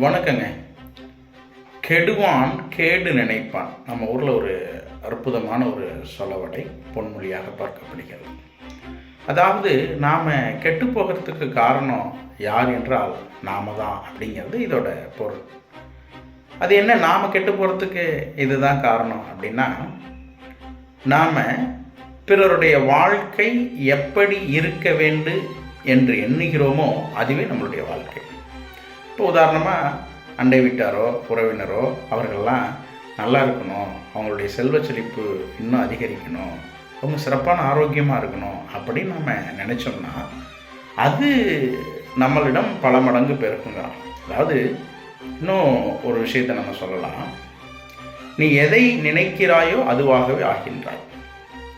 வணக்கங்க. கெடுவான் கேடு நினைப்பான். நம்ம ஊரில் ஒரு அற்புதமான ஒரு சொலவடை பொன்மொழியாக பார்க்கப்படுகிறது. அதாவது நாம் கெட்டு போகிறதுக்கு காரணம் யார் என்றால் நாம தான் அப்படிங்கிறது இதோட பொருள். அது என்ன நாம் கெட்டு போகிறதுக்கு இதுதான் காரணம் அப்படின்னா நாம் பிறருடைய வாழ்க்கை எப்படி இருக்க வேண்டும் என்று எண்ணுகிறோமோ அதுவே நம்மளுடைய வாழ்க்கை. இப்போ உதாரணமாக அண்டை வீட்டாரோ உறவினரோ அவர்கள்லாம் நல்லா இருக்கணும். அவங்களுடைய செல்வ செழிப்பு இன்னும் அதிகரிக்கணும். அவங்க சிறப்பான ஆரோக்கியமாக இருக்கணும் அப்படின்னு நம்ம நினச்சோம்னா அது நம்மளிடம் பல மடங்கு பெருக்குங்க. அதாவது இன்னும் ஒரு விஷயத்தை நம்ம சொல்லலாம். நீ எதை நினைக்கிறாயோ அதுவாகவே ஆகின்றாய்.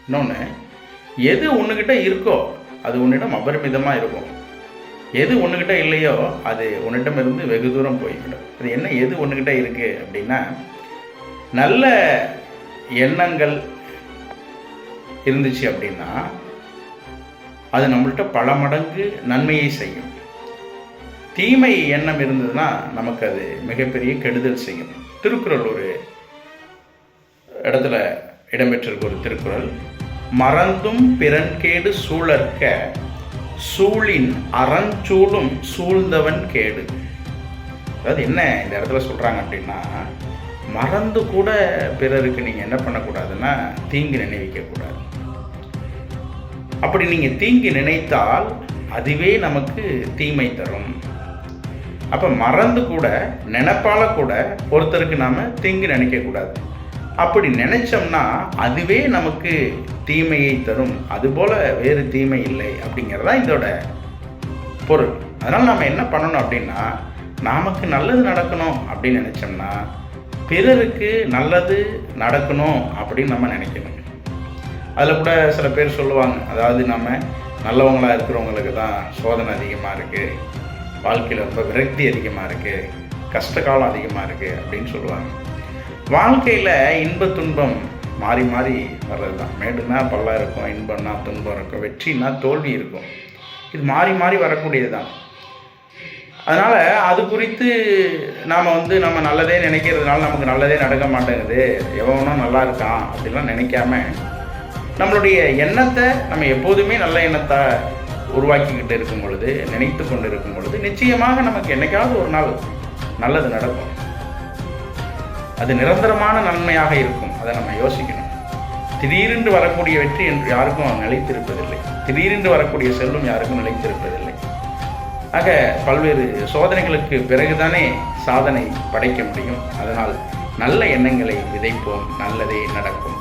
இன்னொன்று எது உன்னுக்கிட்ட இருக்கோ அது உன்னிடம் அபரிமிதமாக இருக்கும். எது ஒன்றுக்கிட்ட இல்லையோ அது உன்னிடமிருந்து வெகு தூரம் போய்விடும். அது என்ன எது ஒன்றுக்கிட்ட இருக்குது அப்படின்னா நல்ல எண்ணங்கள் இருந்துச்சு அப்படின்னா அது நம்மள்கிட்ட பல மடங்கு நன்மையை செய்யும். தீமை எண்ணம் இருந்ததுன்னா நமக்கு அது மிகப்பெரிய கெடுதல் செய்யும். திருக்குறள் ஒரு இடத்துல இடம்பெற்றிருக்க ஒரு திருக்குறள் மறந்தும் பிறன்கேடு சூழற்க சூழின் அறஞ்சூழும் சூழ்ந்தவன் கேடு. அதாவது என்ன இந்த இடத்துல சொல்கிறாங்க அப்படின்னா மறந்து கூட பிறருக்கு நீங்கள் என்ன பண்ணக்கூடாதுன்னா தீங்கு நினைவிக்கக்கூடாது. அப்படி நீங்கள் தீங்கு நினைத்தால் அதுவே நமக்கு தீமை தரும். அப்போ மறந்து கூட நினைப்பால கூட ஒருத்தருக்கு நாம் தீங்கு நினைக்கக்கூடாது. அப்படி நினைச்சோம்னா அதுவே நமக்கு தீமையை தரும். அதுபோல வேறு தீமை இல்லை அப்படிங்கிறதா இதோட பொருள். அதனால் நம்ம என்ன பண்ணணும் அப்படின்னா நமக்கு நல்லது நடக்கணும் அப்படின்னு நினச்சோம்னா பிறருக்கு நல்லது நடக்கணும் அப்படின்னு நம்ம நினைக்கணும். அதில் கூட சில பேர் சொல்லுவாங்க அதாவது நம்ம நல்லவங்களாக இருக்கிறவங்களுக்கு தான் சோதனை அதிகமாக இருக்குது வாழ்க்கையில் ரொம்ப விரக்தி அதிகமாக இருக்குது கஷ்ட காலம் அதிகமாக இருக்குது அப்படின்னு சொல்லுவாங்க. வாழ்க்கையில் இன்ப துன்பம் மாறி மாறி வர்றது தான் மேடுனா பல்லாக இருக்கும் இன்பம்னா துன்பம் இருக்கும் வெற்றினா தோல்வி இருக்கும். இது மாறி மாறி வரக்கூடியது தான் அதனால் அது குறித்து நாம் வந்து நம்ம நல்லதே நினைக்கிறதுனால நமக்கு நல்லதே நடக்க மாட்டேங்குது. எவனும் நல்லா இருக்கான் அப்படிலாம் நினைக்காம நம்மளுடைய எண்ணத்தை நம்ம எப்போதுமே நல்ல எண்ணத்தை உருவாக்கிக்கிட்டு இருக்கும் பொழுது நினைத்து கொண்டு இருக்கும் பொழுது நிச்சயமாக நமக்கு என்னைக்காவது ஒரு நாள் நல்லது நடக்கும். அது நிரந்தரமான நன்மையாக இருக்கும். அதை நம்ம யோசிக்கணும். திடீரென்று வரக்கூடிய வெற்றி என்று யாருக்கும் நிலைத்திருப்பதில்லை. திடீரென்று வரக்கூடிய செல்வம் யாருக்கும் நிலைத்திருப்பதில்லை. ஆக பல்வேறு சோதனைகளுக்கு பிறகுதானே சாதனை படைக்க முடியும். அதனால் நல்ல எண்ணங்களை விதைப்போம். நல்லதே நடக்கும்.